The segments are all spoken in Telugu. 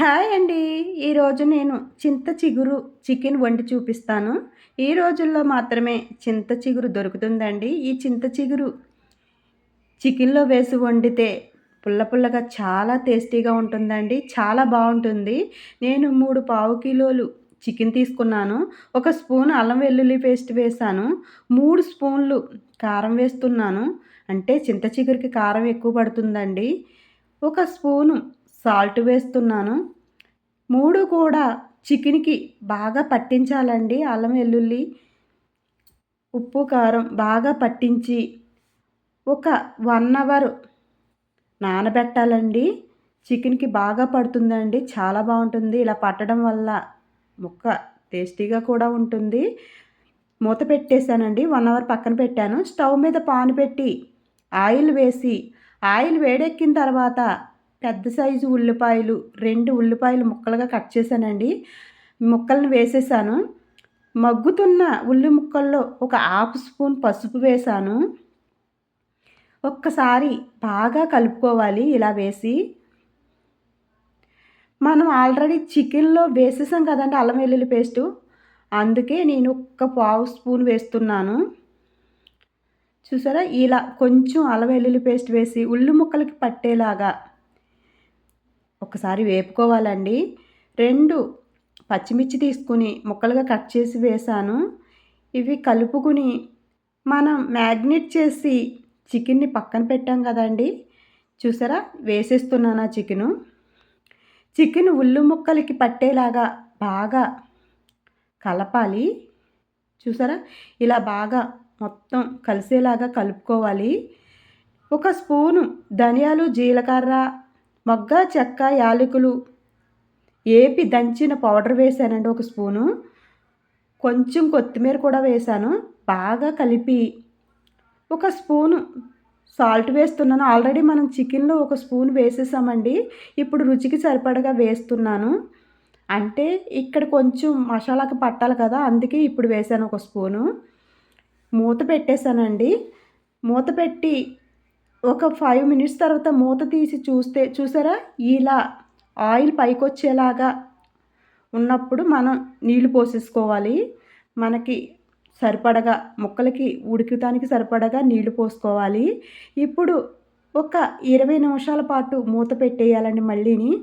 హాయ్ అండి. ఈరోజు నేను చింత చిగురు చికెన్ వండి చూపిస్తాను. ఈ రోజుల్లో మాత్రమే చింత చిగురు దొరుకుతుందండి. ఈ చింత చిగురు చికెన్లో వేసి వండితే పుల్ల పుల్లగా చాలా టేస్టీగా ఉంటుందండి. చాలా బాగుంటుంది. నేను మూడు పావు కిలోలు చికెన్ తీసుకున్నాను. ఒక స్పూన్ అల్లం వెల్లుల్లి పేస్ట్ వేసాను మూడు స్పూన్లు కారం వేస్తున్నాను. అంటే చింత చిగురికి కారం ఎక్కువ పడుతుందండి. ఒక స్పూను సాల్ట్ వేస్తున్నాను. మూడు కూడా చికెన్కి బాగా పట్టించాలండి. అల్లం వెల్లుల్లి ఉప్పు కారం బాగా పట్టించి ఒక వన్ అవర్ నానబెట్టాలండి. చికెన్కి బాగా పడుతుందండి. చాలా బాగుంటుంది. ఇలా పట్టడం వల్ల ముక్క టేస్టీగా కూడా ఉంటుంది. మూత పెట్టేశానండి. వన్ అవర్ పక్కన పెట్టాను. స్టవ్ మీద పాను పెట్టి ఆయిల్ వేసి ఆయిల్ వేడెక్కిన తర్వాత పెద్ద సైజు ఉల్లిపాయలు రెండు ఉల్లిపాయలు ముక్కలుగా కట్ చేశానండి. ముక్కలను వేసేసాను. మగ్గుతున్న ఉల్లి ముక్కల్లో ఒక హాఫ్ స్పూన్ పసుపు వేసాను. ఒక్కసారి బాగా కలుపుకోవాలి ఇలా వేసి. మనం ఆల్రెడీ చికెన్లో వేసేసాం కదండి అల్లం వెల్లుల్లి పేస్టు. అందుకే నేను ఒక్క పావు స్పూన్ వేస్తున్నాను. చూసారా? ఇలా కొంచెం అల్లం వెల్లుల్లి పేస్ట్ వేసి ఉల్లి ముక్కలకి పట్టేలాగా ఒకసారి వేపుకోవాలండి. రెండు పచ్చిమిర్చి తీసుకుని ముక్కలుగా కట్ చేసి వేసాను. ఇవి కలుపుకుని మనం మ్యాగ్నెట్ చేసి చికెన్ని పక్కన పెట్టాం కదండి. చూసారా? వేసేస్తున్నాను ఆ చికెను. చికెన్ ఉల్లు ముక్కలకి పట్టేలాగా బాగా కలపాలి. చూసారా? ఇలా బాగా మొత్తం కలిసేలాగా కలుపుకోవాలి. ఒక స్పూను ధనియాలు జీలకర్ర మొగ్గ చెక్క యాలకులు ఏపి దంచిన పౌడర్ వేసానండి ఒక స్పూను. కొంచెం కొత్తిమీర కూడా వేసాను బాగా కలిపి ఒక స్పూను సాల్ట్ వేస్తున్నాను. ఆల్రెడీ మనం చికెన్లో ఒక స్పూన్ వేసేసామండి. ఇప్పుడు రుచికి సరిపడగా వేస్తున్నాను. అంటే ఇక్కడ కొంచెం మసాలాకి పట్టాలి కదా అందుకే ఇప్పుడు వేసాను ఒక స్పూను. మూత పెట్టేశానండి. మూత పెట్టి ఒక ఫైవ్ మినిట్స్ తర్వాత మూత తీసి చూస్తే చూసారా? ఇలా ఆయిల్ పైకి వచ్చేలాగా ఉన్నప్పుడు మనం నీళ్ళు పోసేసుకోవాలి. మనకి సరిపడగా ముక్కలకి ఉడికితానికి సరిపడగా నీళ్ళు పోసుకోవాలి. ఇప్పుడు ఒక ఇరవై నిమిషాల పాటు మూత పెట్టేయాలండి మళ్ళీని.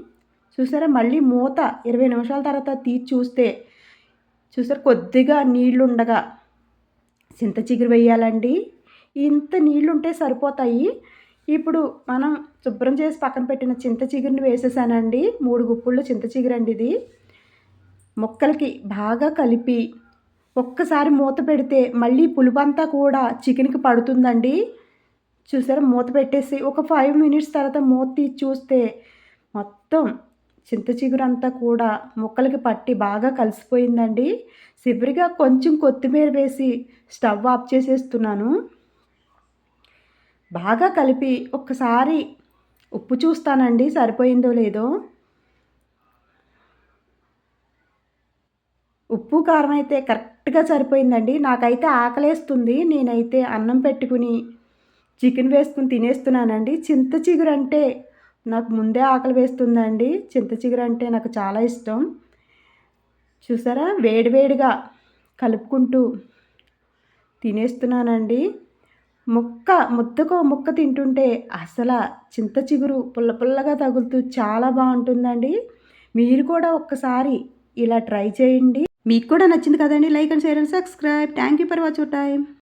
చూసారా? మళ్ళీ మూత ఇరవై నిమిషాల తర్వాత తీసి చూస్తే చూసారా? కొద్దిగా నీళ్ళుండగా చింత చిగురు వేయాలండి. ఇంత నీళ్ళు ఉంటే సరిపోతాయి. ఇప్పుడు మనం శుభ్రం చేసి పక్కన పెట్టిన చింత చిగురిని వేసేసానండి. మూడు గుప్పుళ్ళు చింత చిగురండి ఇది. ముక్కలకి బాగా కలిపి ఒక్కసారి మూత పెడితే మళ్ళీ పులుపంతా కూడా చికెన్కి పడుతుందండి. చూసారా? మూత పెట్టేసి ఒక ఫైవ్ మినిట్స్ తర్వాత మూత తీసి చూస్తే మొత్తం చింత చిగురంతా కూడా ముక్కలకి పట్టి బాగా కలిసిపోయిందండి. చివరిగా కొంచెం కొత్తిమీర వేసి స్టవ్ ఆఫ్ చేసేస్తున్నాను. బాగా కలిపి ఒక్కసారి ఉప్పు చూస్తానండి సరిపోయిందో లేదో. ఉప్పు కారం అయితే కరెక్ట్గా సరిపోయిందండి. నాకైతే ఆకలేస్తుంది. నేనైతే అన్నం పెట్టుకుని చికెన్ వేసుకుని తినేస్తున్నానండి. చింత చిగురు అంటే నాకు ముందే ఆకలి వేస్తుందండి. చింత చిగురు అంటే నాకు చాలా ఇష్టం. చూసారా? వేడివేడిగా కలుపుకుంటూ తినేస్తున్నానండి. ముక్క ముద్దకో ముక్క తింటుంటే అసలు చింత చిగురు పుల్ల పుల్లగా తగులుతూ చాలా బాగుంటుందండి. మీరు కూడా ఒక్కసారి ఇలా ట్రై చేయండి. మీకు కూడా నచ్చింది కదండి. Like and share and subscribe. Thank you for watch time